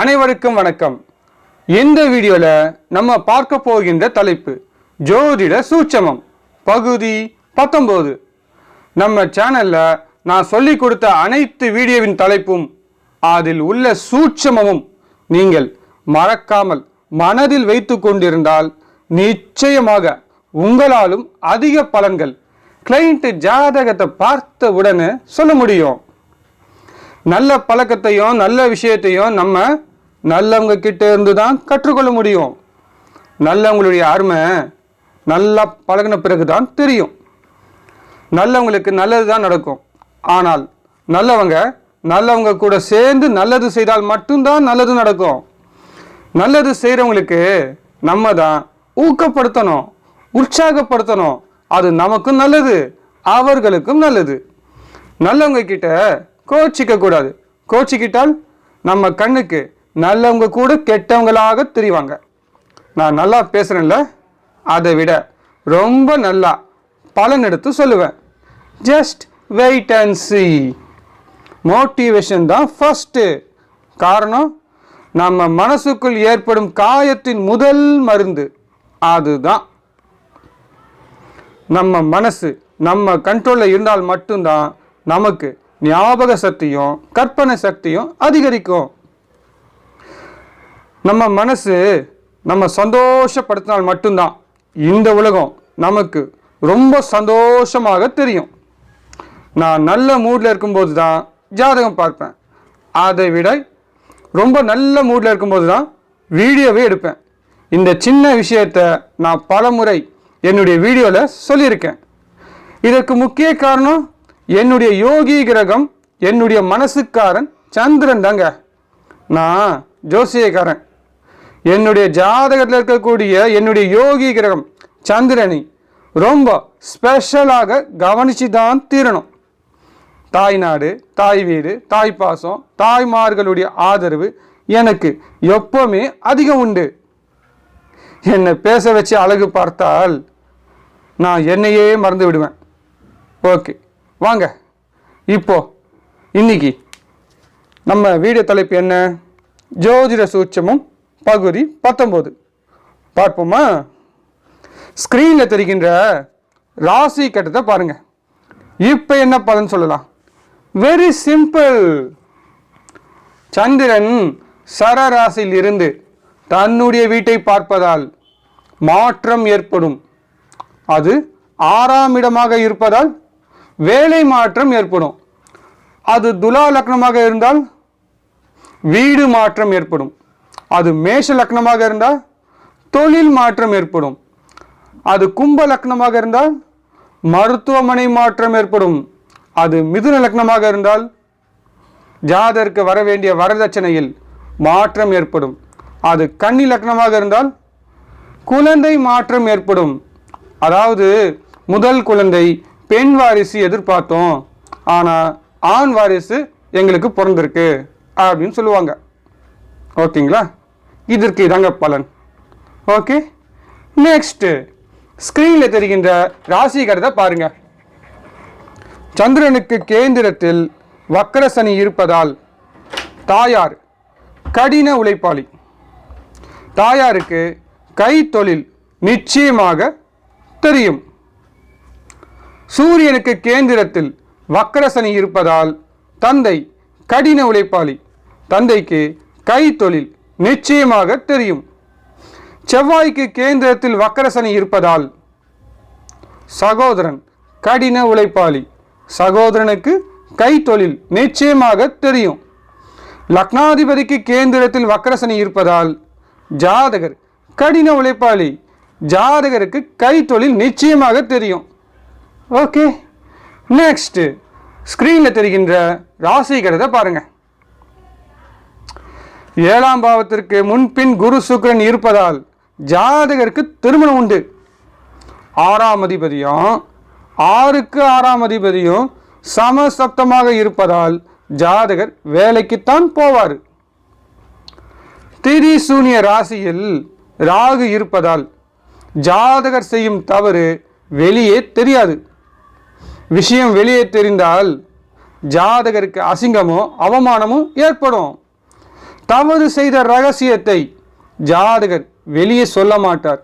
அனைவருக்கும் வணக்கம். இந்த வீடியோவில் நம்ம பார்க்க போகின்ற தலைப்பு ஜோதிட சூட்சமம். பகுதி பத்தொம்போது. நம்ம சேனலில் நான் சொல்லி கொடுத்த அனைத்து வீடியோவின் தலைப்பும் அதில் உள்ள சூட்சமமும் நீங்கள் மறக்காமல் மனதில் வைத்து கொண்டிருந்தால் நிச்சயமாக உங்களாலும் அதிக பலன்கள் கிளைண்ட்டு ஜாதகத்தை பார்த்த உடனே சொல்ல முடியும். நல்ல பழக்கத்தையும் நல்ல விஷயத்தையும் நம்ம நல்லவங்க கிட்ட இருந்து தான் கற்றுக்கொள்ள முடியும். நல்லவங்களுடைய அருமை நல்லா பழகின பிறகு தான் தெரியும். நல்லவங்களுக்கு நல்லது தான் நடக்கும். ஆனால் நல்லவங்க நல்லவங்க கூட சேர்ந்து நல்லது செய்தால் மட்டும்தான் நல்லது நடக்கும். நல்லது செய்கிறவங்களுக்கு நம்ம தான் ஊக்கப்படுத்தணும் உற்சாகப்படுத்தணும். அது நமக்கும் நல்லது அவர்களுக்கும் நல்லது. நல்லவங்க கிட்ட கோச்சிக்க கூடாது கோச்சிக்கிட்டால் நம்ம கண்ணுக்கு நல்லவங்க கூட கெட்டவங்களாக தெரிவாங்க. நான் நல்லா பேசுகிறேன்ல அதை விட ரொம்ப நல்லா பலன் எடுத்து சொல்லுவேன். Just wait and see motivation தான் ஃபஸ்ட்டு காரணம் நம்ம மனசுக்குள் ஏற்படும் காயத்தின் முதல் மருந்து அதுதான். நம்ம மனசு நம்ம கண்ட்ரோலில் இருந்தால் மட்டும்தான் நமக்கு ஞாபக சக்தியும் கற்பனை சக்தியும் அதிகரிக்கும். நம்ம மனசு நம்ம சந்தோஷப்படுத்தினால் மட்டும்தான் இந்த உலகம் நமக்கு ரொம்ப சந்தோஷமாக தெரியும். நான் நல்ல மூடில் இருக்கும்போது தான் ஜாதகம் பார்ப்பேன். அதை விட ரொம்ப நல்ல மூடில் இருக்கும்போது தான் வீடியோவே எடுப்பேன். இந்த சின்ன விஷயத்தை நான் பலமுறை என்னுடைய வீடியோவில் சொல்லியிருக்கேன். இதற்கு முக்கிய காரணம் என்னுடைய யோகி கிரகம் என்னுடைய மனசுக்காரன் சந்திரன் தாங்க. நான் ஜோசியக்காரன். என்னுடைய ஜாதகத்தில் இருக்கக்கூடிய என்னுடைய யோகி கிரகம் சந்திரனை ரொம்ப ஸ்பெஷலாக கவனித்து தான் தீரணும். தாய் நாடு தாய் வீடு தாய் பாசம் தாய்மார்களுடைய ஆதரவு எனக்கு எப்பவுமே அதிகம் உண்டு. என்னை பேச வச்சு அழகு பார்த்தால் நான் என்னையே மறந்து விடுவேன். ஓகே. வாங்க. இப்போ இன்னைக்கு நம்ம வீடியோ தலைப்பு என்ன? ஜோதிட சூட்சமும் பகுதி பத்தொம்போது பார்ப்போமா? ஸ்க்ரீனில் தெரிகின்ற ராசி கட்டத்தை பாருங்கள் இப்போ என்ன பலன் சொல்லலாம்? வெரி சிம்பிள் சந்திரன் சரராசியில் இருந்து தன்னுடைய வீட்டை பார்ப்பதால் மாற்றம் ஏற்படும். அது ஆறாம் இடமாக இருப்பதால் வேலை மாற்றம் ஏற்படும். அது துலா லக்னமாக இருந்தால் வீடு மாற்றம் ஏற்படும். அது மேஷ லக்னமாக இருந்தால் தொழில் மாற்றம் ஏற்படும். அது கும்ப லக்னமாக இருந்தால் மருத்துவமனை மாற்றம் ஏற்படும். அது மிதுன லக்னமாக இருந்தால் ஜாதருக்கு வர வேண்டிய வரதட்சணையில் மாற்றம் ஏற்படும். அது கன்னி லக்னமாக இருந்தால் குழந்தை மாற்றம் ஏற்படும். அதாவது முதல் குழந்தை பெண் வாரிசு எதிர்பார்த்தோம். ஆனால் ஆண் வாரிசு எங்களுக்கு பிறந்திருக்கு அப்படின்னு சொல்லுவாங்க. ஓகேங்களா? இதற்கு இதாங்க பலன். ஓகே? நெக்ஸ்ட்டு ஸ்க்ரீனில் தெரிகின்ற ராசி பாருங்கள் சந்திரனுக்கு கேந்திரத்தில் வக்கர சனி இருப்பதால் தாயார் கடின உழைப்பாளி. தாயாருக்கு கைத்தொழில் நிச்சயமாக தெரியும். சூரியனுக்கு கேந்திரத்தில் வக்கரசனி இருப்பதால் தந்தை கடின உழைப்பாளி. தந்தைக்கு கைத்தொழில் நிச்சயமாக தெரியும். செவ்வாய்க்கு கேந்திரத்தில் வக்கரசனி இருப்பதால் சகோதரன் கடின உழைப்பாளி. சகோதரனுக்கு கைத்தொழில் நிச்சயமாக தெரியும். லக்னாதிபதிக்கு கேந்திரத்தில் வக்கரசனி இருப்பதால் ஜாதகர் கடின உழைப்பாளி. ஜாதகருக்கு கைத்தொழில் நிச்சயமாக தெரியும். ஓகே. நெக்ஸ்ட்டு ஸ்க்ரீனில் தெரிகின்ற ராசிகிறத பாருங்கள் ஏழாம் பாவத்திற்கு முன்பின் குரு சுக்கரன் இருப்பதால் ஜாதகருக்கு திருமணம் உண்டு. ஆறாம் அதிபதியும் ஆறுக்கு ஆறாம் அதிபதியும் சமசப்தமாக இருப்பதால் ஜாதகர் வேலைக்குத்தான் போவார். திரிசூனிய ராசியில் ராகு இருப்பதால் ஜாதகர் செய்யும் தவறு வெளியே தெரியாது. விஷயம் வெளியே தெரிந்தால் ஜாதகருக்கு அசிங்கமும் அவமானமும் ஏற்படும். தவறு செய்த ரகசியத்தை ஜாதகர் வெளியே சொல்ல மாட்டார்.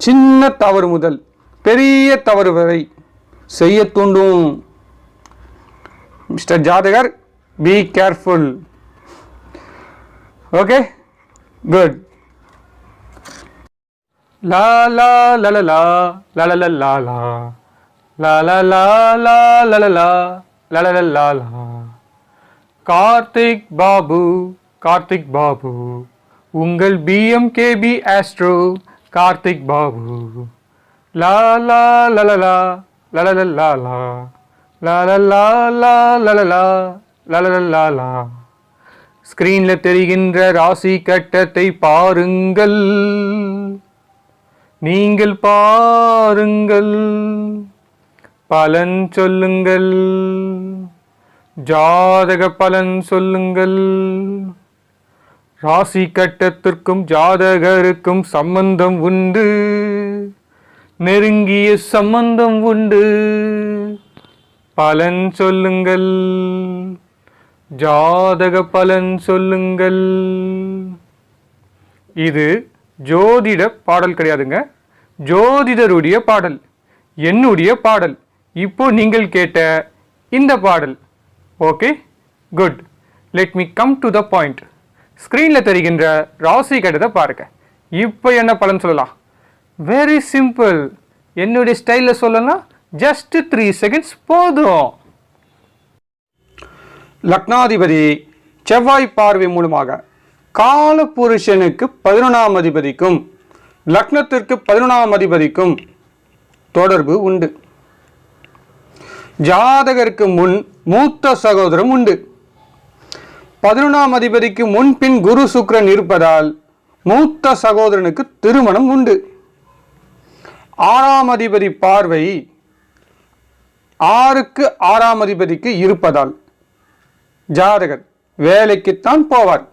சின்ன தவறு முதல் பெரிய தவறு வரை செய்ய தூண்டும். மிஸ்டர் ஜாதகர் பி கேர்ஃபுல் ஓகே குட் லா லா லலலா லலலா லா கார்த்திக் பாபு கார்த்திக் பாபு உங்கள் PM KP astro Karthik Babu லா லா லலலா லலலலா லலலா லலலா ஸ்க்ரீனில் தெரிகின்ற ராசி கட்டத்தை பாருங்கள் நீங்கள் பாருங்கள் பலன் சொல்லுங்கள். ஜாதக பலன் சொல்லுங்கள். ராசி கட்டத்திற்கும் ஜாதகருக்கும் சம்பந்தம் உண்டு. நெருங்கிய சம்பந்தம் உண்டு. பலன் சொல்லுங்கள். ஜாதக பலன் சொல்லுங்கள். இது ஜோதிட பாடல் கிடையாதுங்க. ஜோதிடருடைய பாடல் என்னுடைய பாடல். இப்போ நீங்கள் கேட்ட இந்த பாடல். Okay good let me come to the point ஸ்க்ரீனில் தெரிகின்ற ராசி கட்டத்தை பாருங்க. இப்போ என்ன பலன் சொல்லலாம்? வெரி சிம்பிள் என்னுடைய ஸ்டைலில் சொல்லலாம் ஜஸ்ட் த்ரீ செகண்ட்ஸ் போதும். லக்னாதிபதி செவ்வாய் பார்வை மூலமாக கால புருஷனுக்கு பதினொன்றாம் அதிபதிக்கும் லக்னத்திற்கு பதினொன்றாம் அதிபதிக்கும் தொடர்பு உண்டு. ஜாதகருக்கு முன் மூத்த சகோதரம் உண்டு. பதினொன்றாம் அதிபதிக்கு முன்பின் குரு சுக்ரன் இருப்பதால் மூத்த சகோதரனுக்கு திருமணம் உண்டு. ஆறாம் அதிபதி பார்வை ஆறுக்கு ஆறாம் அதிபதிக்கு இருப்பதால் ஜாதகர் வேலைக்குத்தான் போவார்.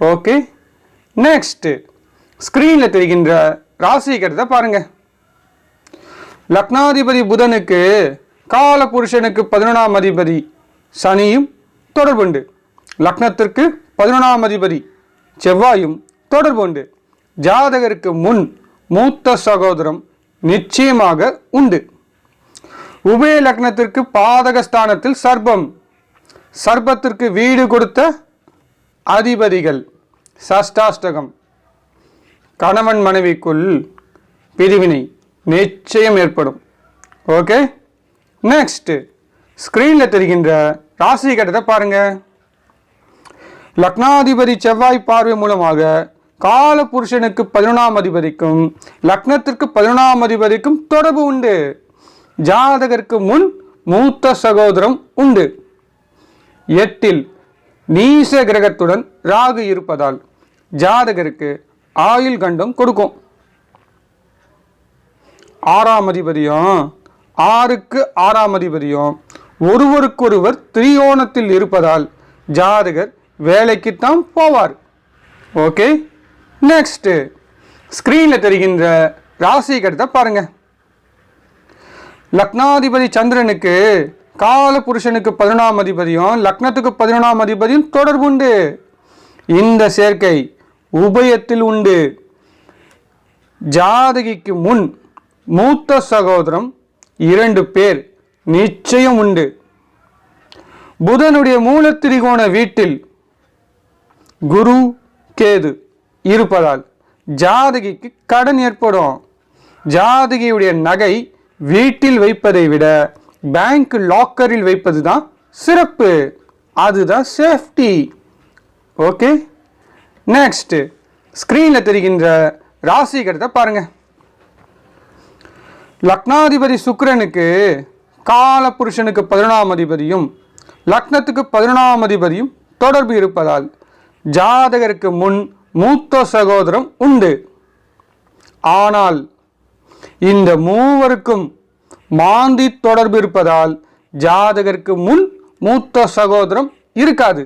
ஓகே நெக்ஸ்ட் ஸ்க்ரீனில் தெரிகின்ற ராசிகரத்தை பாருங்கள் லக்னாதிபதி புதனுக்கு கால புருஷனுக்கு பதினொன்றாம் அதிபதி சனியும் தொடர்புண்டு. லக்னத்திற்கு பதினொன்றாம் அதிபதி செவ்வாயும் தொடர்புண்டு. ஜாதகருக்கு முன் மூத்த சகோதரம் நிச்சயமாக உண்டு. உபய லக்னத்திற்கு பாதகஸ்தானத்தில் சர்பம் சர்பத்திற்கு வீடு கொடுத்த அதிபதிகள் சஷ்டாஷ்டகம். கணவன் மனைவிக்குள் பிரிவினை நிச்சயம் ஏற்படும். ஓகே? நெக்ஸ்ட் ஸ்க்ரீனில் தெரிகின்ற ராசி கட்டத்தை பாருங்கள் லக்னாதிபதி செவ்வாய் பார்வை மூலமாக கால புருஷனுக்கு பதினொன்றாம் அதிபதிக்கும் லக்னத்திற்கு பதினொன்றாம் அதிபதிக்கும் தொடர்பு உண்டு. ஜாதகருக்கு முன் மூத்த சகோதரம் உண்டு. எட்டில் நீச கிரகத்துடன் ராகு இருப்பதால் ஜாதகருக்கு ஆயுள் கண்டம் கொடுக்கும். ஆறாம் அதிபதியும் ஆறுக்கு ஆறாம் அதிபதியும் ஒருவருக்கொருவர் திரியோணத்தில் இருப்பதால் ஜாதகர் வேலைக்குத்தான் போவார். ஓகே நெக்ஸ்ட்டு ஸ்க்ரீனில் தெரிகின்ற ராசி கட்டத்தை பாருங்கள் லக்னாதிபதி சந்திரனுக்கு கால புருஷனுக்கு பதினொன்றாம் அதிபதியும் லக்னத்துக்கு பதினொன்றாம் அதிபதியும் தொடர்புண்டு இந்த சேர்க்கை உபயத்தில் உண்டு. ஜாதகிக்கு முன் மூத்த சகோதரம் இரண்டு பேர் நிச்சயம் உண்டு. புதனுடைய மூலத்திரிகோண வீட்டில் குரு கேது இருப்பதால் ஜாதகிக்கு கடன் ஏற்படும். ஜாதகியுடைய நகை வீட்டில் வைப்பதை விட பேங்க் லாக்கரில் வைப்பது தான் சிறப்பு. அதுதான் சேஃப்டி ஓகே நெக்ஸ்ட் ஸ்க்ரீனில் தெரிகின்ற ராசி பாருங்கள் லக்னாதிபதி சுக்கரனுக்கு கால புருஷனுக்கு பதினொன்றாம் அதிபதியும் லக்னத்துக்கு பதினொன்றாம் அதிபதியும் தொடர்பு இருப்பதால் ஜாதகருக்கு முன் மூத்த சகோதரம் உண்டு. ஆனால் இந்த மூவருக்கும் மாந்தி தொடர்பு இருப்பதால் ஜாதகருக்கு முன் மூத்த சகோதரம் இருக்காது.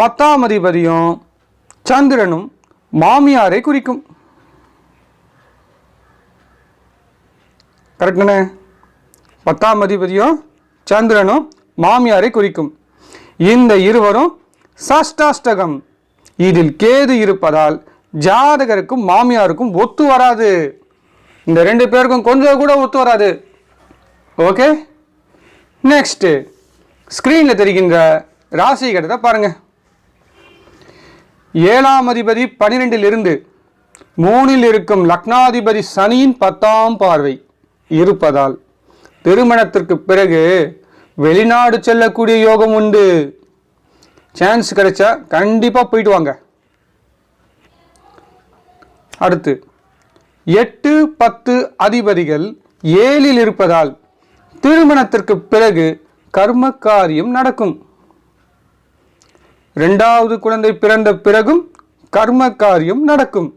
பத்தாம் அதிபதியும் சந்திரனும் மாமியாரை குறிக்கும். கரெக்டுண்ணே பத்தாம் அதிபதியும் சந்திரனும் மாமியாரை குறிக்கும். இந்த இருவரும் சஷ்டாஷ்டகம். இதில் கேது இருப்பதால் ஜாதகருக்கும் மாமியாருக்கும் ஒத்து வராது. இந்த ரெண்டு பேருக்கும் கொஞ்சம் கூட ஒத்து வராது. ஓகே? நெக்ஸ்ட்டு ஸ்க்ரீனில் தெரிகின்ற ராசி கட்டத்தை பாருங்கள் ஏழாம் அதிபதி பனிரெண்டில் இருந்து மூணில் இருக்கும் லக்னாதிபதி சனியின் பத்தாம் பார்வை. இருப்பதால் திருமணத்திற்கு பிறகு வெளிநாடு செல்லக்கூடிய யோகம் உண்டு. சான்ஸ் கிடைச்சா கண்டிப்பாக போயிட்டு வாங்க. அடுத்து எட்டு பத்து அதிபதிகள் ஏழில் இருப்பதால் திருமணத்திற்கு பிறகு கர்ம காரியம் நடக்கும். ரெண்டாவது குழந்தை பிறந்த பிறகும் கர்ம காரியம் நடக்கும்.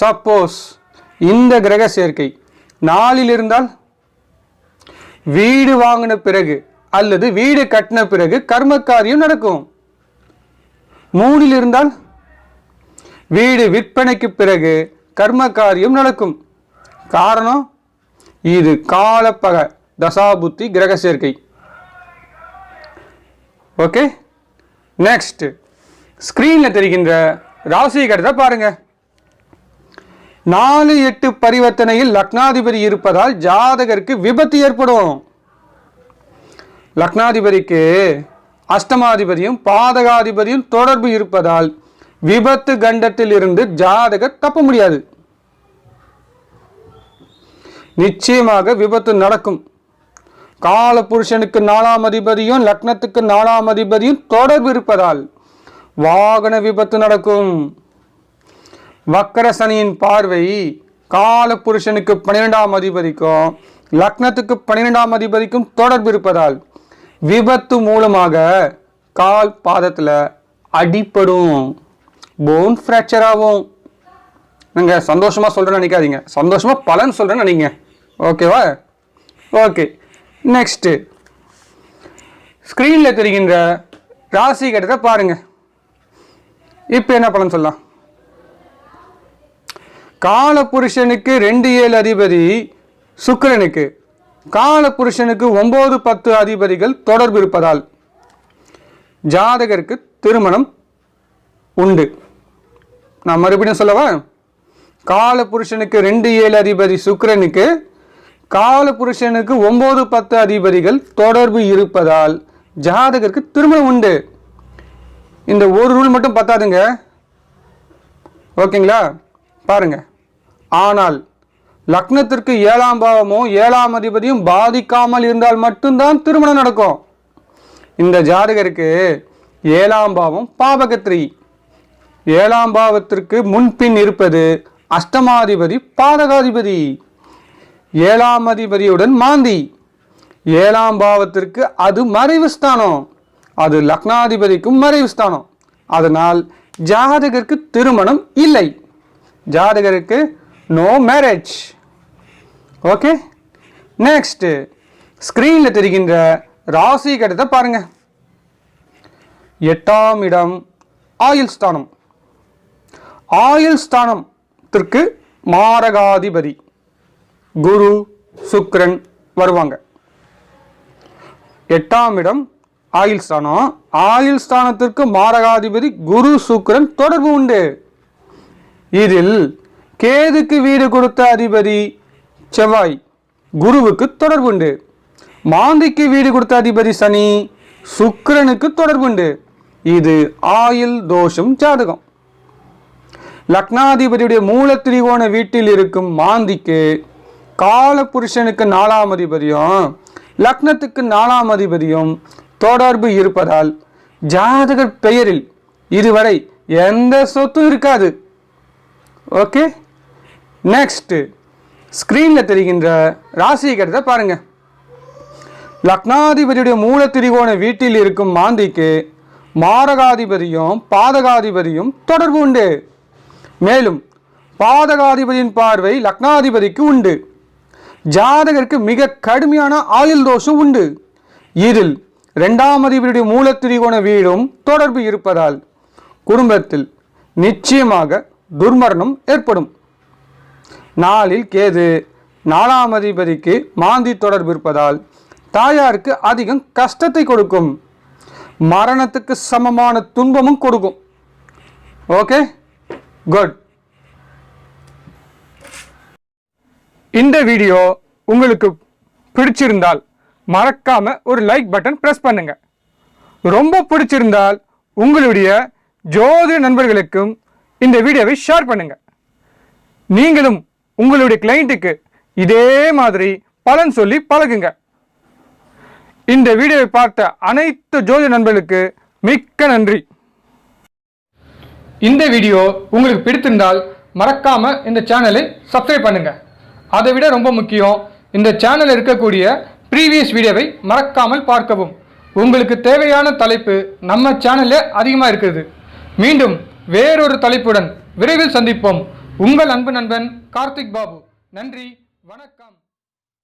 சப்போஸ் இந்த கிரக சேர்க்கை நாளில் இருந்தால் வீடு வாங்கின பிறகு அல்லது வீடு கட்டின பிறகு கர்ம காரியம் நடக்கும். மூணில் இருந்தால் வீடு விற்பனைக்கு பிறகு கர்ம காரியம் நடக்கும். காரணம் இது காலப்பக தசாபுத்தி கிரக சேர்க்கை. ஓகே? நெக்ஸ்ட் ஸ்க்ரீனில் தெரிகின்ற ராசி கடத்தை பாருங்கள் நாலு எட்டு பரிவர்த்தனையில் லக்னாதிபதி இருப்பதால் ஜாதகருக்கு விபத்து ஏற்படும். லக்னாதிபதிக்கு அஷ்டமாதிபதியும் பாதகாதிபதியும் தொடர்பு இருப்பதால் விபத்து கண்டத்தில் இருந்து ஜாதகர் தப்ப முடியாது. நிச்சயமாக விபத்து நடக்கும். கால புருஷனுக்கு நாலாம் அதிபதியும் லக்னத்துக்கு நாலாம் அதிபதியும் தொடர்பு இருப்பதால் வாகன விபத்து நடக்கும். வக்கரசனியின் பார்வை கால புருஷனுக்கு பன்னிரெண்டாம் அதிபதிக்கும் லக்னத்துக்கு பன்னிரெண்டாம் அதிபதிக்கும் தொடர்பு இருப்பதால் விபத்து மூலமாக கால் பாதத்தில் அடிப்படும் போன் ஃப்ராக்சர் ஆகும். நீங்கள் சந்தோஷமாக சொல்கிறேன்னு நினைக்காதீங்க. சந்தோஷமாக பலன் சொல்கிறேன்னு நினைங்க. ஓகேவா ஓகே நெக்ஸ்ட்டு ஸ்க்ரீனில் தெரிகின்ற ராசி கட்டத்தை பாருங்கள் இப்போ என்ன பலன் சொல்லலாம்? கால புருஷனுக்கு ரெண்டு ஏழு அதிபதி சுக்கிரனுக்கு. கால புருஷனுக்கு ஒன்பது பத்து அதிபதிகள் தொடர்பு இருப்பதால் ஜாதகருக்கு திருமணம் உண்டு. நான் மறுபடியும் சொல்லவா? கால புருஷனுக்கு ரெண்டு ஏழு அதிபதி சுக்கிரனுக்கு கால புருஷனுக்கு ஒன்பது பத்து அதிபதிகள் தொடர்பு இருப்பதால் ஜாதகருக்கு திருமணம் உண்டு. இந்த ஒரு ரூல் மட்டும் பத்தாதுங்க. ஓகேங்களா? பாருங்கள் ஆனால் லக்னத்திற்கு ஏழாம் பாவமும் ஏழாம் அதிபதியும் பாதிக்காமல் இருந்தால் மட்டும்தான் திருமணம் நடக்கும். இந்த ஜாதகருக்கு ஏழாம் பாவம் பாபகத்ரி ஏழாம் பாவத்திற்கு முன்பின் இருப்பது அஷ்டமாதிபதி பாதகாதிபதி. ஏழாம் அதிபதியுடன் மாந்தி. ஏழாம் பாவத்திற்கு அது மறைவு ஸ்தானம். அது லக்னாதிபதிக்கும் மறைவு ஸ்தானம். அதனால் ஜாதகருக்கு திருமணம் இல்லை. ஜாதகருக்கு நோ மேரேஜ் ஓகே நெக்ஸ்ட்டு ஸ்க்ரீனில் தெரிகின்ற ராசி கட்டத்தை பாருங்க. எட்டாம் இடம் ஆயுள் ஸ்தானம். ஆயுள் ஸ்தானத்திற்கு மாரகாதிபதி. குரு சுக்ரன் வருவாங்க. எட்டாம் இடம் ஆயுள் ஸ்தானம். ஆயுள் ஸ்தானத்திற்கு மாரகாதிபதி குரு சுக்ரன் தொடர்பு உண்டு. இதில் கேதுக்கு வீடு கொடுத்த அதிபதி செவ்வாய் குருவுக்கு தொடர்பு உண்டு மாந்திக்கு வீடு கொடுத்த அதிபதி சனி சுக்கிரனுக்கு தொடர்பு உண்டு இது ஆயுள் தோஷம் ஜாதகம். லக்னாதிபதியுடைய மூல திரிகோண வீட்டில் இருக்கும் மாந்திக்கு கால புருஷனுக்கு நாலாம் அதிபதியும் லக்னத்துக்கு நாலாம் அதிபதியும் தொடர்பு இருப்பதால் ஜாதகர் பெயரில் இதுவரை எந்த சொத்தும் இருக்காது. ஓகே? நெக்ஸ்ட் ஸ்க்ரீனில் தெரிகின்ற ராசி கருத்தை பாருங்க. லக்னாதிபதியுடைய மூல திரிகோண வீட்டில் இருக்கும் மாந்திக்கு மாரகாதிபதியும் பாதகாதிபதியும் தொடர்பு உண்டு. மேலும் பாதகாதிபதியின் பார்வை லக்னாதிபதிக்கு உண்டு. ஜாதகருக்கு மிக கடுமையான ஆயுள் தோஷம் உண்டு. இதில் இரண்டாம் அதிபதியுடைய மூல திரிகோண வீடும் தொடர்பு இருப்பதால் குடும்பத்தில் நிச்சயமாக துர்மரணம் ஏற்படும். நாளில் கேது. நாலாம் அதிபதிக்கு மாந்தி தொடர்பு இருப்பதால் தாயாருக்கு அதிகம் கஷ்டத்தை கொடுக்கும். மரணத்துக்கு சமமான துன்பமும் கொடுக்கும். ஓகே? குட் இந்த வீடியோ உங்களுக்கு பிடிச்சிருந்தால் மறக்காம ஒரு லைக் பட்டன் பிரஸ் பண்ணுங்க. ரொம்ப பிடிச்சிருந்தால் உங்களுடைய ஜோதிட நண்பர்களுக்கும் இந்த வீடியோவை ஷேர் பண்ணுங்க. நீங்களும் உங்களுடைய கிளைண்ட்டுக்கு இதே மாதிரி பலன் சொல்லி பழகுங்க. இந்த வீடியோவை பார்த்த அனைத்து ஜோதி நண்பர்களுக்கு மிக்க நன்றி. இந்த வீடியோ உங்களுக்கு பிடித்திருந்தால் மறக்காம இந்த சேனலை சப்ஸ்கிரைப் பண்ணுங்க. அதை விட ரொம்ப முக்கியம் இந்த சேனலில் இருக்கக்கூடிய ப்ரீவியஸ் வீடியோவை மறக்காமல் பார்க்கவும். உங்களுக்கு தேவையான தலைப்பு நம்ம சேனலில் அதிகமாக இருக்குது மீண்டும் வேறொரு தலைப்புடன் விரைவில் சந்திப்போம். உங்கள் அன்பு நண்பன் கார்த்திக் பாபு. நன்றி வணக்கம்.